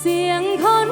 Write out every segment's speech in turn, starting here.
เสียงคน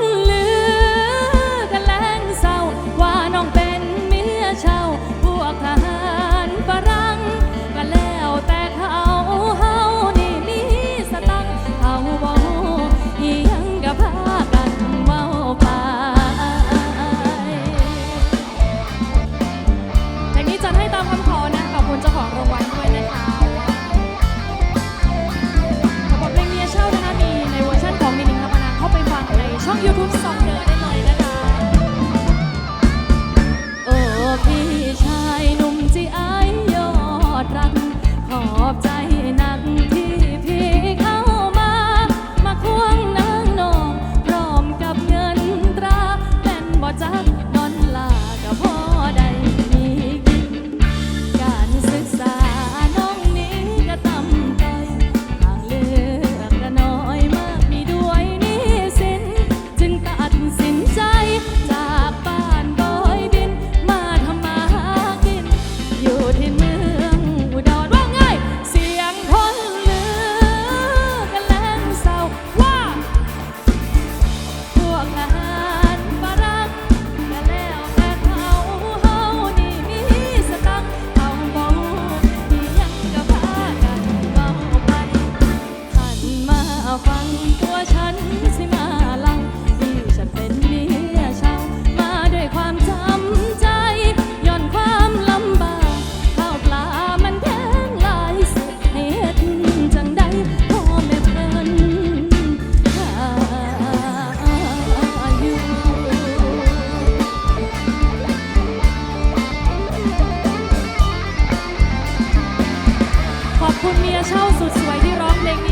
เช่าสุดสวยที่ร้องเพลงนี้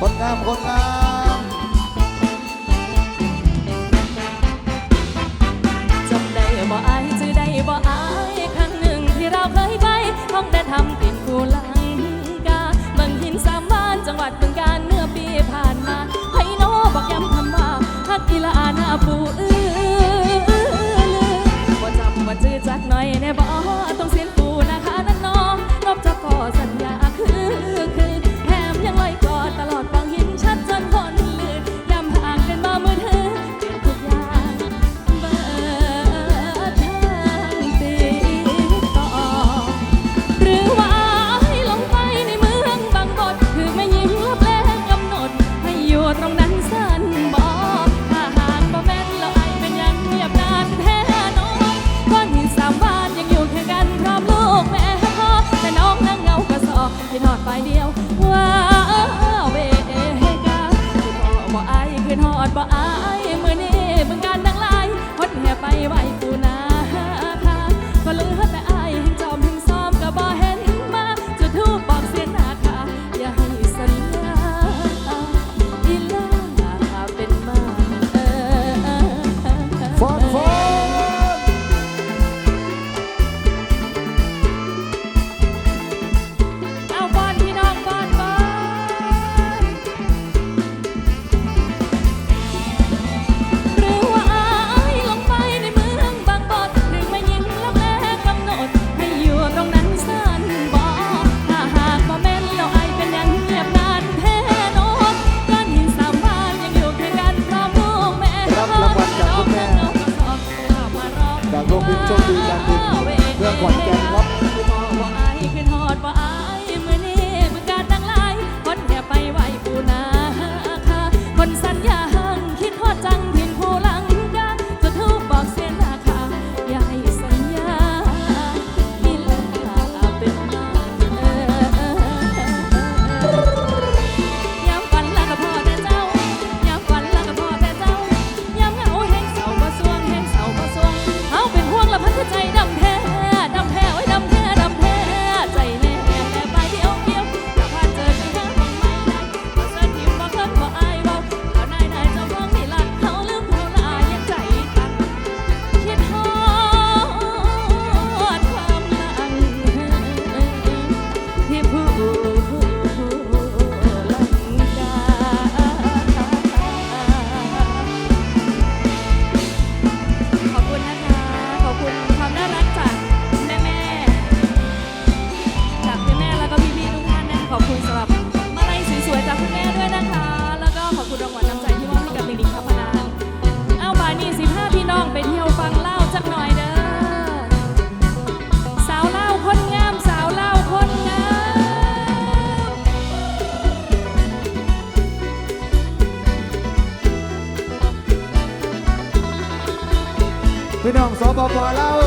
คนงามคนงามจำได้บ่อายจะได้บ่อายครั้งหนึ่งที่เราเคยไปท้องแดนทำติดกูลังกาเมืองหินสามบ้านจังหวัดบึงการเมื่อปีผ่านมาไพโนบอกย้ำคำว่าฮักกีฬาหน้าปูเอื้อ ที่นอดไปเดียวว้าวเวกาสิพอบ่อายคืนหอดบ่อายมื่อนี้เบิ่การดังไลายคนแห่ไปไหว จากโรงพิมพ์โชคดีการ voilà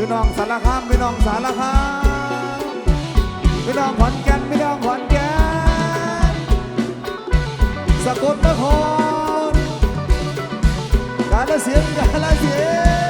พี่น้องสารคามพี่น้องสารคามพี่น้องขอนแก่นพี่น้องขอนแก่นสกลนครกาฬสินธุ์กาฬสินธุ์